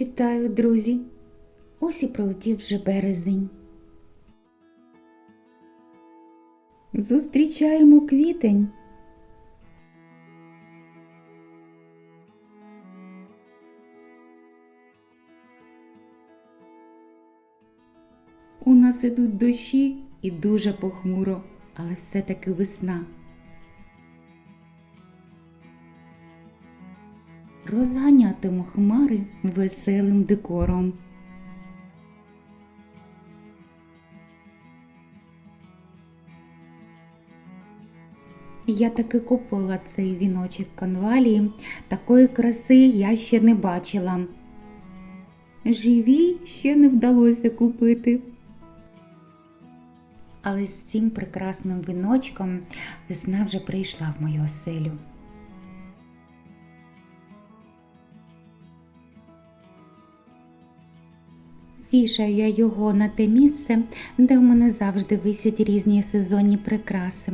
Вітаю, друзі! Ось і пролетів вже березень. Зустрічаємо квітень. У нас ідуть дощі і дуже похмуро, але все-таки весна. Розганятиму хмари веселим декором. Я таки купила цей віночок конвалії. Такої краси я ще не бачила. Живі ще не вдалося купити. Але з цим прекрасним віночком весна вже прийшла в мою оселю. Вішаю я його на те місце, де в мене завжди висять різні сезонні прикраси.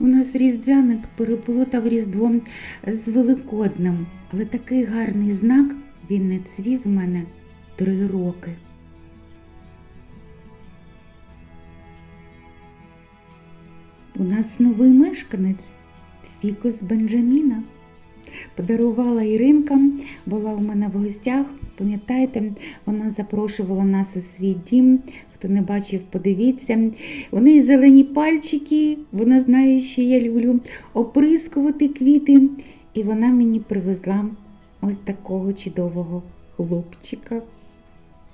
У нас різдвяник переплутав різдво з Великодним, але такий гарний знак він не цвів в мене три роки. У нас новий мешканець Фікус Бенджаміна. Подарувала Іринка, була у мене в гостях. Пам'ятаєте, вона запрошувала нас у свій дім. Хто не бачив, подивіться. У неї зелені пальчики, вона знає, що я люблю оприскувати квіти. І вона мені привезла ось такого чудового хлопчика.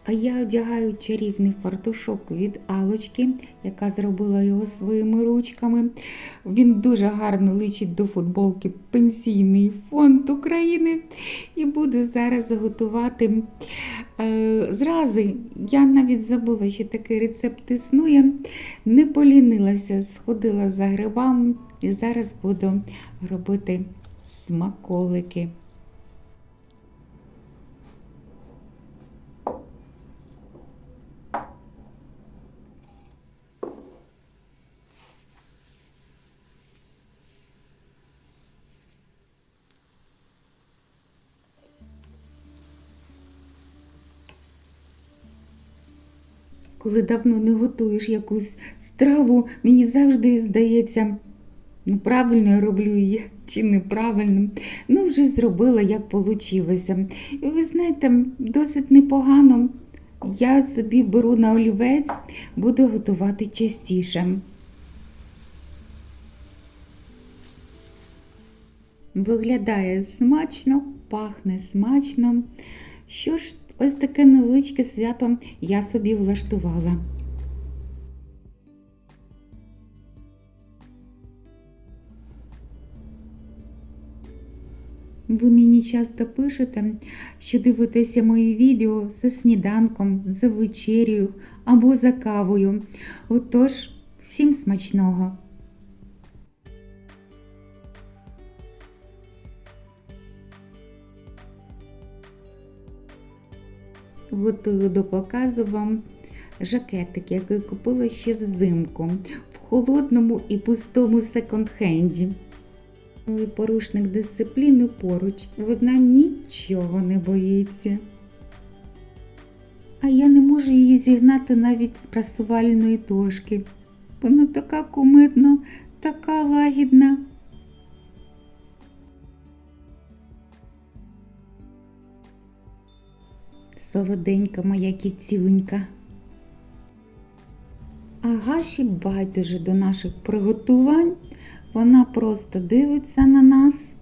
А я одягаю чарівний фартушок від Алочки, яка зробила його своїми ручками. Він дуже гарно личить до футболки Пенсійний фонд України. І буду зараз готувати е, зрази. Я навіть забула, що такий рецепт існує. Не полінилася, сходила за грибами і зараз буду робити смаколики. Коли давно не готуєш якусь страву, мені завжди здається, ну правильно я роблю її чи неправильно. Ну, вже зробила, як вийшло. І ви знаєте, досить непогано. Я собі беру на олівець, буду готувати частіше. Виглядає смачно, пахне смачно. Що ж, ось таке невеличке свято я собі влаштувала. Ви мені часто пишете, що дивитеся мої відео за сніданком, за вечерю або за кавою. Отож, всім смачного! Готую до показу вам жакетик, який купила ще взимку в холодному і пустому секонд-хенді. Ну і порушник дисципліни поруч, вона нічого не боїться. А я не можу її зігнати навіть з прасувальної дошки. Вона така кумедна, така лагідна. Солоденька моя кіцюнька. А Гаші байдуже до наших приготувань. Вона просто дивиться на нас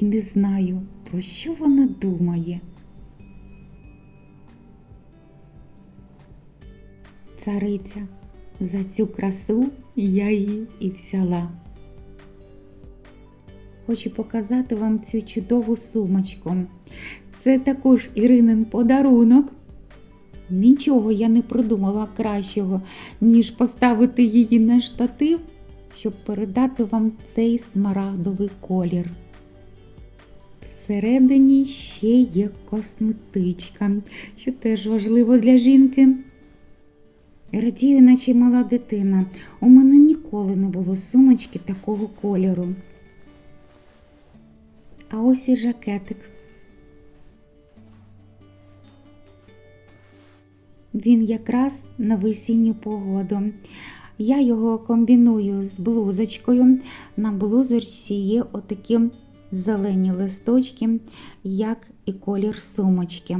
і не знаю, про що вона думає. Цариця, за цю красу я її і взяла. Хочу показати вам цю чудову сумочку. Це також Іринин подарунок. Нічого я не придумала кращого, ніж поставити її на штатив, щоб передати вам цей смарагдовий колір. Всередині ще є косметичка, що теж важливо для жінки. Радію, наче мала дитина. У мене ніколи не було сумочки такого кольору. А ось і жакетик. Він якраз на весінню погоду. Я його комбіную з блузочкою. На блузочці є отакі зелені листочки, як і колір сумочки.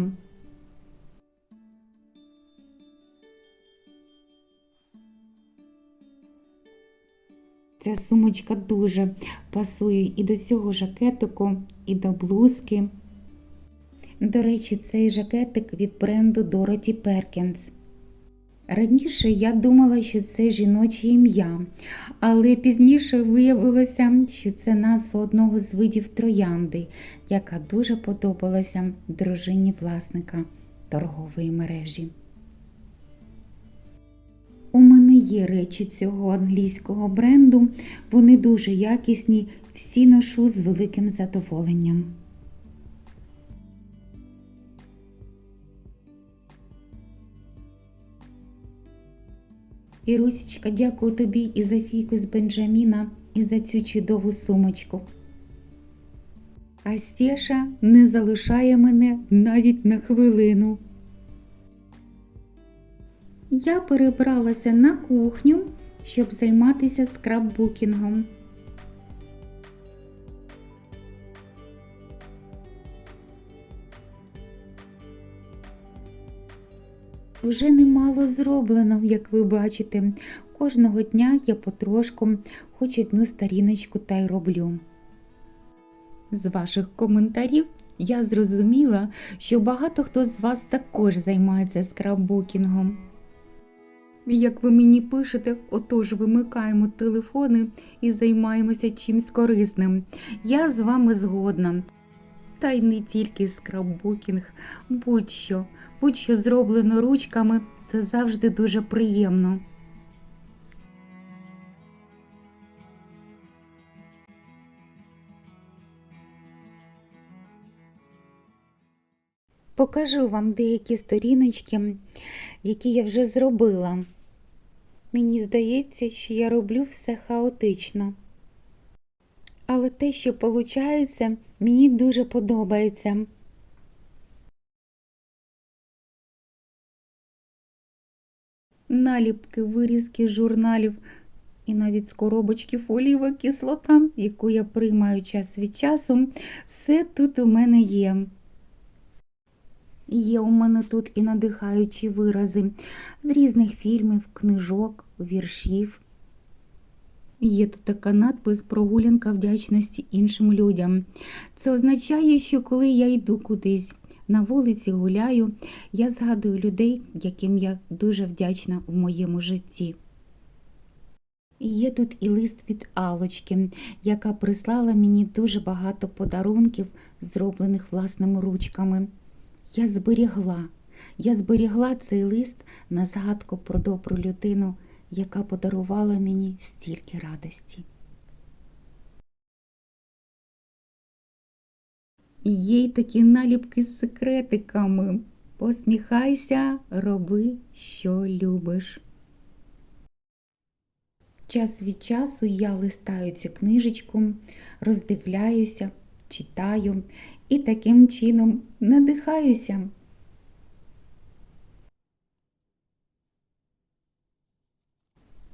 Ця сумочка дуже пасує і до цього жакетику, і до блузки. До речі, цей жакетик від бренду Dorothy Perkins. Раніше я думала, що це жіноче ім'я, але пізніше виявилося, що це назва одного з видів троянди, яка дуже подобалася дружині власника торгової мережі. У мене є речі цього англійського бренду, вони дуже якісні, всі ношу з великим задоволенням. Ірусічка, дякую тобі і за фійку з Бенджаміна, і за цю чудову сумочку. А Стеша не залишає мене навіть на хвилину. Я перебралася на кухню, щоб займатися скраббукінгом. Вже немало зроблено, як ви бачите. Кожного дня я потрошку хоч одну сторіночку та й роблю. З ваших коментарів я зрозуміла, що багато хто з вас також займається скраббукінгом. Як ви мені пишете, отож вимикаємо телефони і займаємося чимсь корисним. Я з вами згодна. Та й не тільки скраббукінг, будь-що, будь-що зроблено ручками, це завжди дуже приємно. Покажу вам деякі сторіночки, які я вже зробила. Мені здається, що я роблю все хаотично. Але те, що виходить, мені дуже подобається. Наліпки, вирізки з журналів і навіть з коробочки фолієва кислота, яку я приймаю час від часу, все тут у мене є. Є у мене тут і надихаючі вирази з різних фільмів, книжок, віршів. Є тут така надпис прогулянка вдячності іншим людям. Це означає, що коли я йду кудись на вулиці гуляю, я згадую людей, яким я дуже вдячна в моєму житті. Є тут і лист від Алочки, яка прислала мені дуже багато подарунків, зроблених власними ручками. Я зберігла, я зберігла цей лист на згадку про добру людину, яка подарувала мені стільки радості. Є й такі наліпки з секретиками. Посміхайся, роби, що любиш. Час від часу я листаю цю книжечку, роздивляюся, читаю і таким чином надихаюся.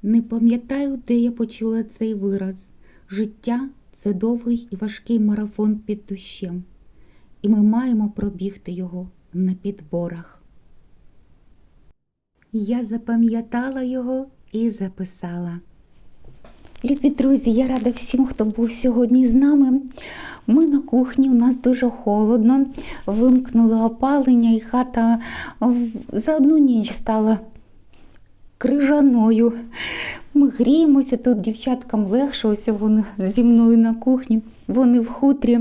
Не пам'ятаю, де я почула цей вираз. Життя це довгий і важкий марафон під дощем, і ми маємо пробігти його на підборах. Я запам'ятала його і записала. Любі друзі, я рада всім, хто був сьогодні з нами. Ми на кухні, у нас дуже холодно, вимкнули опалення, і хата за одну ніч стала крижаною. Ми гріємося тут дівчаткам легше, ось вони зі мною на кухні, вони в хутрі,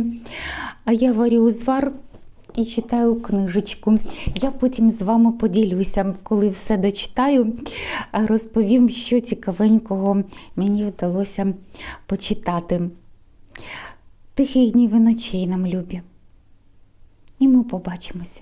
а я варю узвар і читаю книжечку. Я потім з вами поділюся, коли все дочитаю, розповім, що цікавенького мені вдалося почитати. Тихих днів і ночей нам любі. і ми побачимося.